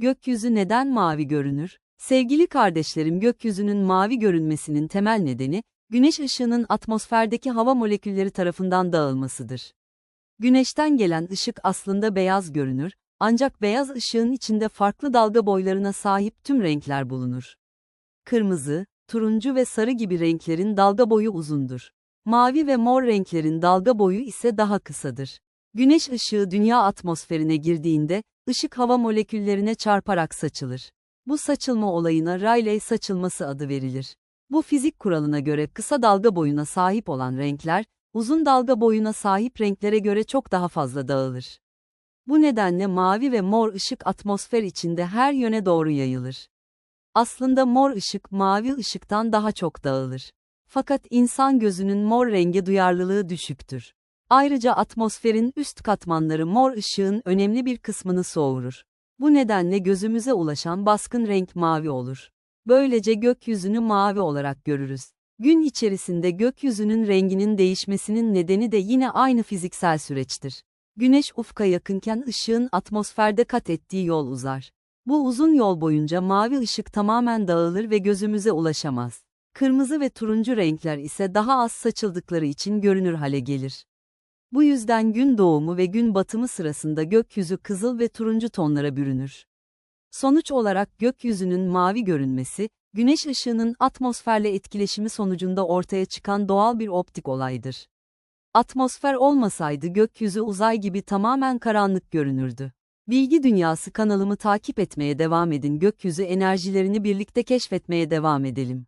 Gökyüzü neden mavi görünür? Sevgili kardeşlerim gökyüzünün mavi görünmesinin temel nedeni, güneş ışığının atmosferdeki hava molekülleri tarafından dağılmasıdır. Güneşten gelen ışık aslında beyaz görünür, ancak beyaz ışığın içinde farklı dalga boylarına sahip tüm renkler bulunur. Kırmızı, turuncu ve sarı gibi renklerin dalga boyu uzundur. Mavi ve mor renklerin dalga boyu ise daha kısadır. Güneş ışığı dünya atmosferine girdiğinde, ışık hava moleküllerine çarparak saçılır. Bu saçılma olayına Rayleigh saçılması adı verilir. Bu fizik kuralına göre kısa dalga boyuna sahip olan renkler, uzun dalga boyuna sahip renklere göre çok daha fazla dağılır. Bu nedenle mavi ve mor ışık atmosfer içinde her yöne doğru yayılır. Aslında mor ışık mavi ışıktan daha çok dağılır. Fakat insan gözünün mor renge duyarlılığı düşüktür. Ayrıca atmosferin üst katmanları mor ışığın önemli bir kısmını soğurur. Bu nedenle gözümüze ulaşan baskın renk mavi olur. Böylece gökyüzünü mavi olarak görürüz. Gün içerisinde gökyüzünün renginin değişmesinin nedeni de yine aynı fiziksel süreçtir. Güneş ufka yakınken ışığın atmosferde kat ettiği yol uzar. Bu uzun yol boyunca mavi ışık tamamen dağılır ve gözümüze ulaşamaz. Kırmızı ve turuncu renkler ise daha az saçıldıkları için görünür hale gelir. Bu yüzden gün doğumu ve gün batımı sırasında gökyüzü kızıl ve turuncu tonlara bürünür. Sonuç olarak gökyüzünün mavi görünmesi, güneş ışığının atmosferle etkileşimi sonucunda ortaya çıkan doğal bir optik olaydır. Atmosfer olmasaydı gökyüzü uzay gibi tamamen karanlık görünürdü. Bilgi Dünyası kanalımı takip etmeye devam edin gökyüzü enerjilerini birlikte keşfetmeye devam edelim.